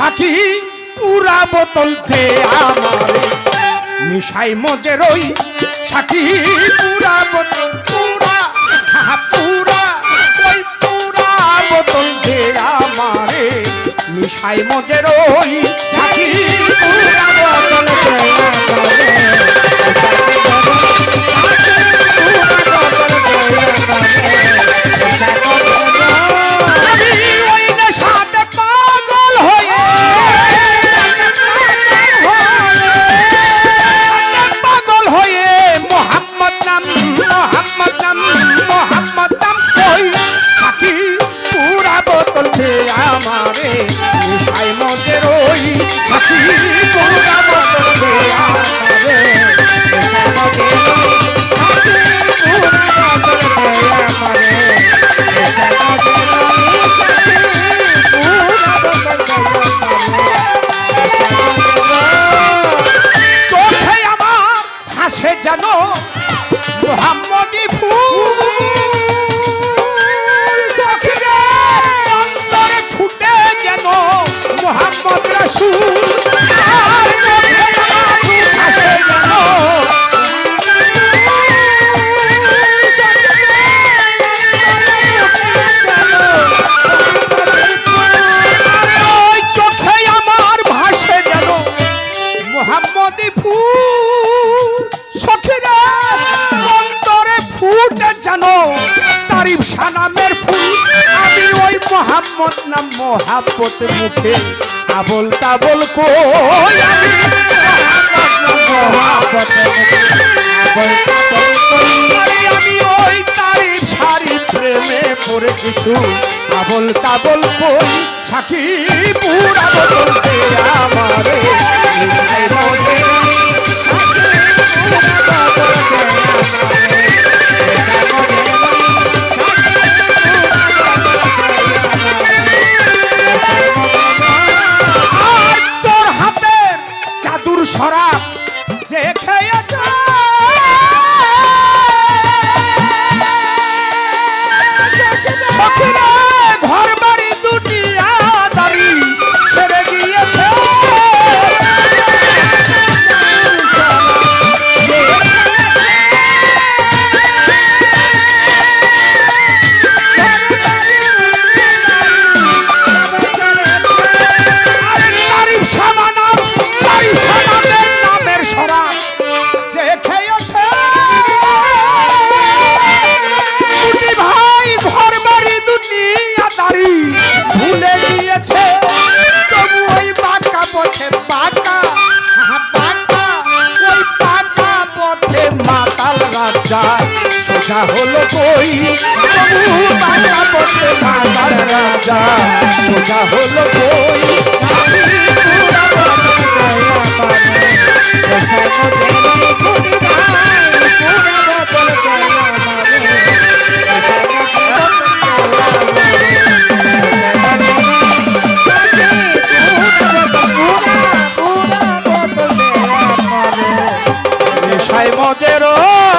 সাথী পুরা বোতল দে আমার। মিশাই মজের ওই সাথী পুরা বোতল, পুরা পুরা, ওই পুরা বোতল দে আমারে। মিশাই মজের ওই সাথী পুরা বোতল দে রে 出 মোহাম্মদ নাম মহাপত মুখে, আবল তাবল কই আমি ওই তারিফ সারি প্রেমে পড়ে কিছু, আবল তাবল কই? সাকি আমারে দূর সরা যে খেয়ে সোজা সোজা হলো কই? তবু বাংলা পথে বাংলার রাজা। সোজা হলো কই? Ay, Montero.